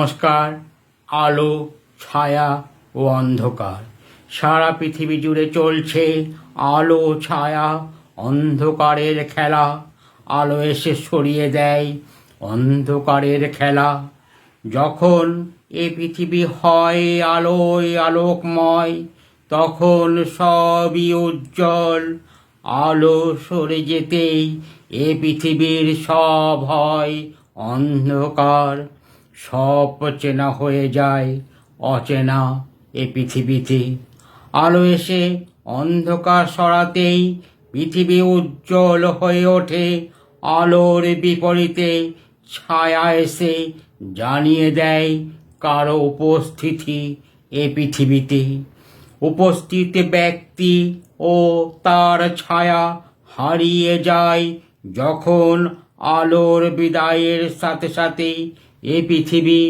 নমস্কার, আলো, ছায়া ও অন্ধকার। সারা পৃথিবী জুড়ে চলছে আলো, ছায়া, অন্ধকারের খেলা। আলো এসে সরিয়ে দেয় অন্ধকারের খেলা। যখন এ পৃথিবী হয় আলোয় আলোকময়, তখন সবই উজ্জ্বল। আলো সরে যেতেই এ পৃথিবীর সব হয় অন্ধকার। সব চেনা হয়ে যায়, অচেনা এ পৃথিবীতে। আলো এসে অন্ধকার সরাতেই পৃথিবী উজ্জ্বল হয়ে ওঠে, আলোর বিপরীতে ছায়া এসে জানিয়ে দেয় কারও উপস্থিতি এ পৃথিবীতে। উপস্থিত ব্যক্তি ও তার ছায়া হারিয়ে যায় যখন আলোর বিদায়ের সাথে সাথে এ পৃথিবী